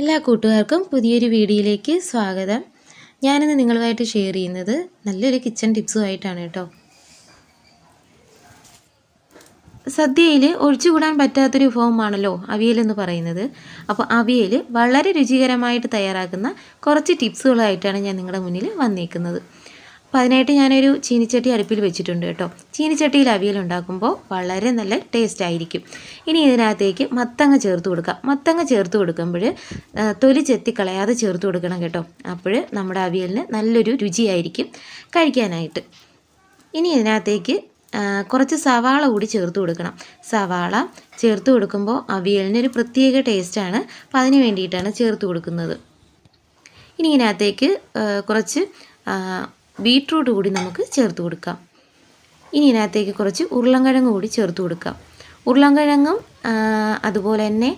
എല്ലാ കൂട്ടുകാർക്കും പുതിയൊരു വീഡിയോയിലേക്ക് സ്വാഗതം. ഞാനിന്ന് നിങ്ങളുമായിട്ട് ഷെയർ ചെയ്യുന്നത് നല്ലൊരു കിച്ചൺ ടിപ്സുമായിട്ടാണ് കേട്ടോ. സദ്യയിൽ ഒഴിച്ചുകൂടാൻ പറ്റാത്തൊരു വിഭവമാണല്ലോ അവിയലെന്ന് പറയുന്നത്. അപ്പോൾ അവിയൽ വളരെ രുചികരമായിട്ട് തയ്യാറാക്കുന്ന കുറച്ച് ടിപ്സുകളായിട്ടാണ് ഞാൻ നിങ്ങളുടെ മുന്നിൽ വന്നേക്കുന്നത്. അപ്പോൾ അതിനായിട്ട് ഞാനൊരു ചീനിച്ചട്ടി അടുപ്പിൽ വെച്ചിട്ടുണ്ട് കേട്ടോ. ചീനിച്ചട്ടിയിൽ അവിയൽ ഉണ്ടാക്കുമ്പോൾ വളരെ നല്ല ടേസ്റ്റ് ആയിരിക്കും. ഇനി ഇതിനകത്തേക്ക് മത്തങ്ങ ചേർത്ത് കൊടുക്കാം. മത്തങ്ങ ചേർത്ത് കൊടുക്കുമ്പോൾ തൊലി ചെത്തിക്കളയാതെ ചേർത്ത് കൊടുക്കണം കേട്ടോ. അപ്പോൾ നമ്മുടെ അവിയലിന് നല്ലൊരു രുചിയായിരിക്കും കഴിക്കാനായിട്ട്. ഇനി ഇതിനകത്തേക്ക് കുറച്ച് സവാള കൂടി ചേർത്ത് കൊടുക്കണം. സവാള ചേർത്ത് കൊടുക്കുമ്പോൾ അവിയലിന് ഒരു പ്രത്യേക ടേസ്റ്റാണ് അപ്പം അതിന് വേണ്ടിയിട്ടാണ് ചേർത്ത് കൊടുക്കുന്നത്. ഇനി ഇതിനകത്തേക്ക് കുറച്ച് ബീട്രൂട്ട് കൂടി നമുക്ക് ചേർത്ത് കൊടുക്കാം. ഇനി ഇതിനകത്തേക്ക് കുറച്ച് ഉരുളൻകിഴങ്ങ് കൂടി ചേർത്ത് കൊടുക്കാം. ഉരുളൻകിഴങ്ങും അതുപോലെ തന്നെ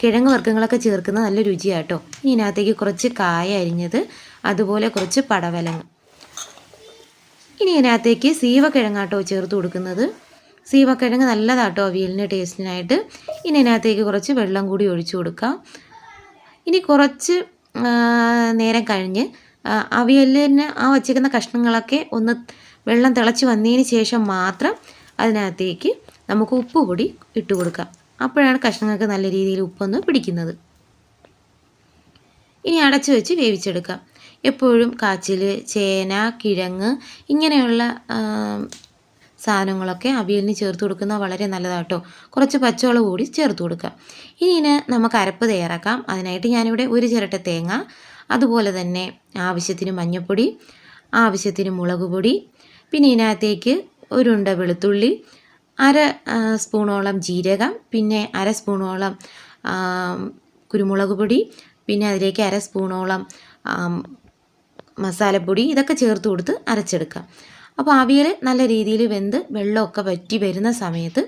കിഴങ്ങ് വർഗങ്ങളൊക്കെ ചേർക്കുന്നത് നല്ല രുചിയാട്ടോ. ഇനി ഇതിനകത്തേക്ക് കുറച്ച് കായ അരിഞ്ഞത് അതുപോലെ കുറച്ച് പടവലങ്ങ്. ഇനി ഇതിനകത്തേക്ക് സീവക്കിഴങ്ങാട്ടോ ചേർത്ത് കൊടുക്കുന്നത്. സീവക്കിഴങ്ങ് നല്ലതാട്ടോ അവിയലിന്റെ ടേസ്റ്റിനായിട്ട്. ഇനി ഇതിനകത്തേക്ക് കുറച്ച് വെള്ളം കൂടി ഒഴിച്ചു കൊടുക്കാം. ഇനി കുറച്ച് നേരം കഴിഞ്ഞ് അവിയലിന് ആ വച്ചിരിക്കുന്ന കഷ്ണങ്ങളൊക്കെ ഒന്ന് വെള്ളം തിളച്ച് വന്നതിന് ശേഷം മാത്രം അതിനകത്തേക്ക് നമുക്ക് ഉപ്പ് പൊടി ഇട്ട് കൊടുക്കാം. അപ്പോഴാണ് കഷ്ണങ്ങൾക്ക് നല്ല രീതിയിൽ ഉപ്പൊന്ന് പിടിക്കുന്നത്. ഇനി അടച്ചു വെച്ച് വേവിച്ചെടുക്കാം. എപ്പോഴും കാച്ചിൽ ചേന കിഴങ്ങ് ഇങ്ങനെയുള്ള സാധനങ്ങളൊക്കെ അവിയലിന് ചേർത്ത് കൊടുക്കുന്നത് വളരെ നല്ലതാട്ടോ. കുറച്ച് പച്ചവെള്ളം കൂടി ചേർത്ത് കൊടുക്കാം. ഇനി നമുക്ക് അരപ്പ് തയ്യാറാക്കാം. അതിനായിട്ട് ഞാനിവിടെ ഒരു ചിരട്ട തേങ്ങ അതുപോലെ തന്നെ ആവശ്യത്തിന് മഞ്ഞൾപ്പൊടി ആവശ്യത്തിന് മുളക് പൊടി പിന്നെ ഇതിനകത്തേക്ക് ഒരുണ്ട വെളുത്തുള്ളി അര സ്പൂണോളം ജീരകം പിന്നെ അര സ്പൂണോളം കുരുമുളക് പൊടി പിന്നെ അതിലേക്ക് അര സ്പൂണോളം മസാലപ്പൊടി ഇതൊക്കെ ചേർത്ത് കൊടുത്ത് അരച്ചെടുക്കാം അപ്പോൾ അവിയൽ നല്ല രീതിയിൽ വെന്ത് വെള്ളമൊക്കെ വറ്റി വരുന്ന സമയത്ത്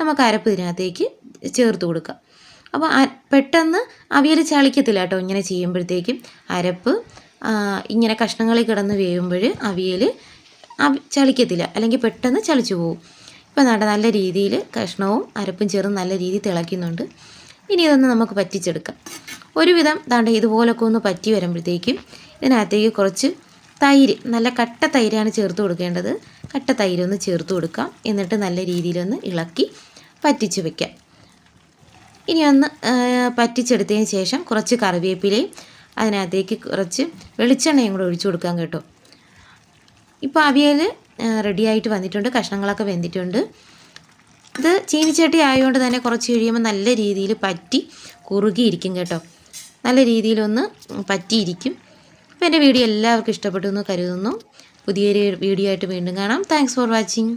നമുക്ക് അരപ്പ് ഇതിനകത്തേക്ക് ചേർത്ത് കൊടുക്കാം അപ്പോൾ പെട്ടെന്ന് അവിയൽ ചളിക്കത്തില്ല കേട്ടോ. ഇങ്ങനെ ചെയ്യുമ്പോഴത്തേക്കും അരപ്പ് ഇങ്ങനെ കഷ്ണങ്ങളിൽ കിടന്ന് വേവുമ്പോൾ അവിയൽ ചളിക്കത്തില്ല. അല്ലെങ്കിൽ പെട്ടെന്ന് ചളിച്ചു പോകും ഇപ്പോൾ നട നല്ല രീതിയിൽ കഷ്ണവും അരപ്പും ചേർന്ന് നല്ല രീതിയിൽ തിളയ്ക്കുന്നുണ്ട്. ഇനി ഇതൊന്ന് നമുക്ക് പറ്റിച്ചെടുക്കാം. ഒരുവിധം താണ്ട ഇതുപോലൊക്കെ ഒന്ന് പറ്റി വരുമ്പോഴത്തേക്കും ഇതിനകത്തേക്ക് കുറച്ച് തൈര് നല്ല കട്ട തൈരാണ് ചേർത്ത് കൊടുക്കേണ്ടത്. കട്ട തൈരൊന്ന് ചേർത്ത് കൊടുക്കാം. എന്നിട്ട് നല്ല രീതിയിലൊന്ന് ഇളക്കി പറ്റിച്ച് വയ്ക്കാം ഇനി ഒന്ന് പറ്റിച്ചെടുത്തതിന് ശേഷം കുറച്ച് കറിവേപ്പിലയും അതിനകത്തേക്ക് കുറച്ച് വെളിച്ചെണ്ണയും കൂടെ ഒഴിച്ചു കൊടുക്കാൻ കേട്ടോ. ഇപ്പോൾ അവിയൽ റെഡിയായിട്ട് വന്നിട്ടുണ്ട് കഷ്ണങ്ങളൊക്കെ വെന്തിട്ടുണ്ട്. ഇത് ചീനിച്ചട്ടി ആയതുകൊണ്ട് തന്നെ കുറച്ച് കഴിയുമ്പോൾ നല്ല രീതിയിൽ പറ്റി കുറുകിയിരിക്കും കേട്ടോ. നല്ല രീതിയിലൊന്ന് പറ്റിയിരിക്കും. അപ്പോൾ എന്റെ വീഡിയോ എല്ലാവർക്കും ഇഷ്ടപ്പെട്ടു എന്ന് കരുതുന്നു. പുതിയൊരു വീഡിയോ ആയിട്ട് വീണ്ടും കാണാം. Thanks for watching